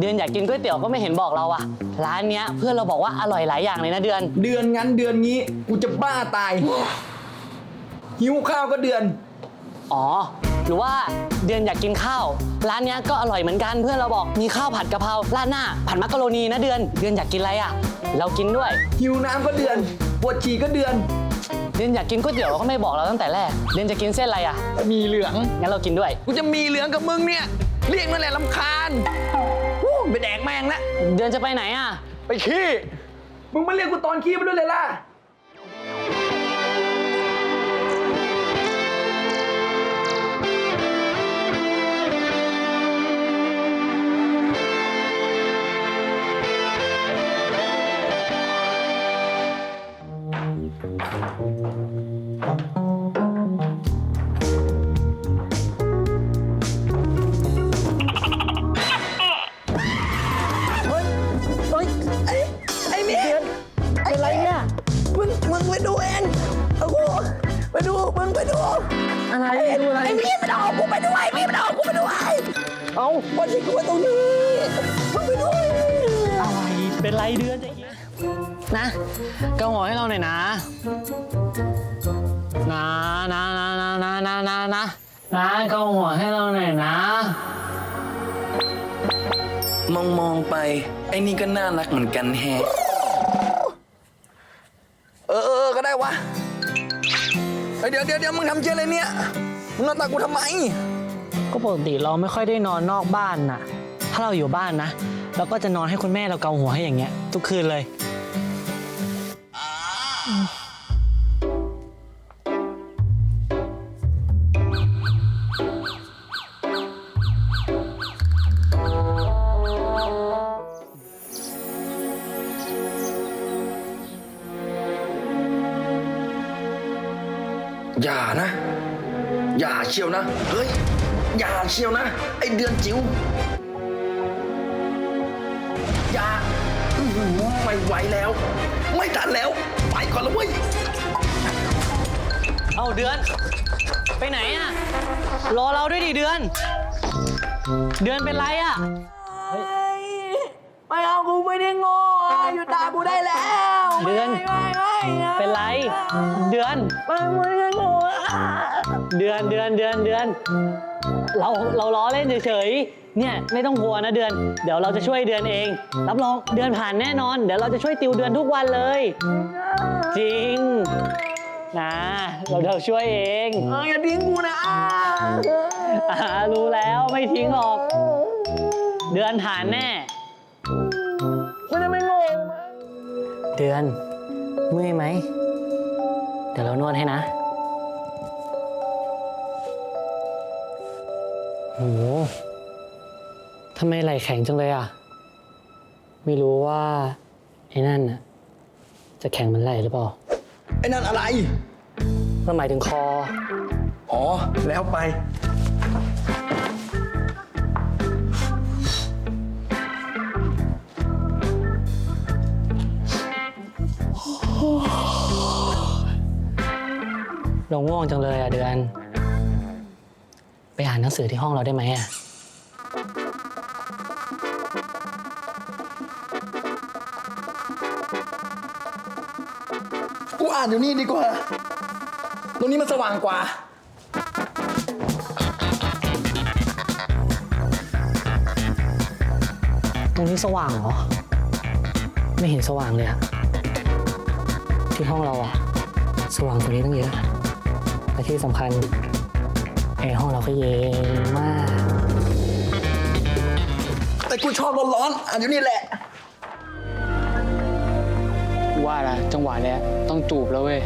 เดือนอยากกินก๋วยเตี๋ยวก็ไม่เห็นบอกเราอะร้านเนี้ยเพื่อนเราบอกว่าอร่อยหลายอย่างเลยนะเดือน เดือนงั้นเดือนงี้ กูจะบ้าตาย หิวข้าวก็เดือน อ๋อ หรือว่าเดือนอยากกินข้าว ร้านเนี้ยก็อร่อยเหมือนกันเพื่อนเราบอกมีข้าวผัดกะเพราราดหน้าผัดมักกะโรนีนะเดือน เดือนอยากกินอะไรอะเรากินด้วย หิวน้ำก็เดือนปวดฉี่ก็เดือน เดือนอยากกินก๋วยเตี๋ยวก็ไม่บอกเราตั้งแต่แรก เดือนจะกินเส้นอะไรอะมีเหลืองงั้นเรากินด้วย กูจะมีเหลืองกับมึงเนี่ย เรียกนั่นแหละลำคาญ วู้ไปแดกแม่งละเดือนจะไปไหนอะไปขี้ มึงมาเรียกกูตอนขี้มาด้วยเลยล่ะ มึงมึงไปดูเองเอากูไปดูมึงไปดูอะไรไอ้ดูอะไร ไอ้เมียมันเอากูไปด้วยเมียมันเอากูไปด้วยเอาวันที่กูไปตรงนี้มึงไปด้วยอะไรเป็นไรเดือนจะกินนะเกาหัวให้เราหน่อยนะนะนะนะนะนะนะนะนะนะเกาหัวให้เราหน่อยนะ มองมองๆไป ไอ้นี่ก็น่ารักเหมือนกันแฮะ เออเออก็ได้ วะเฮ้ยเดี๋ยวเดี๋ยวเดี๋ยวมึงทำเชี่ยอะไรเนี่ยมึงนอนตากูทำไม ก็ปกติเราไม่ค่อยได้นอนนอกบ้านน่ะ ถ้าเราอยู่บ้านนะ เราก็จะนอนให้คุณแม่เราเกาหัวให้อย่างเงี้ย ทุกคืนเลย อย่านะ อย่าเชียวนะ เฮ้ย อย่าเชียวนะ ไอเดือนจิ๋วอย่าอื้อหือไม่ไหวแล้ว ไม่ทันแล้ว ไปก่อนแล้วเว้ย เอาเดือน ไปไหนอะรอเราด้วยดิเดือน เดือนเป็นไรอะไม่เอากูไม่ได้โง่อยู่ตามกูได้แล้ว เดือนไม่ไม่ไม่เป็นไร เดือนไม่ไม่ได้โง่เดือนเดือนเดือนเดือน เราเราล้อเล่นเฉยๆ เนี่ยไม่ต้องกลัวนะเดือน เดี๋ยวเราจะช่วยเดือนเอง รับรองเดือนผ่านแน่นอน เดี๋ยวเราจะช่วยติวเดือนทุกวันเลย จริง นะ เราเราช่วยเองเอออย่าทิ้งกูนะอ่ารู้แล้วไม่ทิ้งหรอก เดือนผ่านแน่ เดือนเมื่อยไหม เดี๋ยวเรานวดให้นะโหทำไมไหล่แข็งจังเลยอะ ไม่รู้ว่าไอ้นั่นน่ะจะแข็งเหมันไหล่หรือเปล่า ไอ้นั่นอะไรมันหมายถึงคอ อ๋อ แล้วไป เราง่วงจังเลยอะเดือน ไปอ่านหนังสือที่ห้องเราได้ไหมอะ กูอ่านอยู่นี่ดีกว่า ตรงนี้มันสว่างกว่า ตรงนี้สว่างเหรอ ไม่เห็นสว่างเลยอะที่ห้องเราอะสว่างกว่านี้ตั้งเยอะ และที่สำคัญแอร์ห้องเราก็เย็นมาก แต่กูชอบร้อนๆอ่านอยู่นี่แหละ ว่าละจังหวะเนี้ยต้องจูบแล้วเว้ย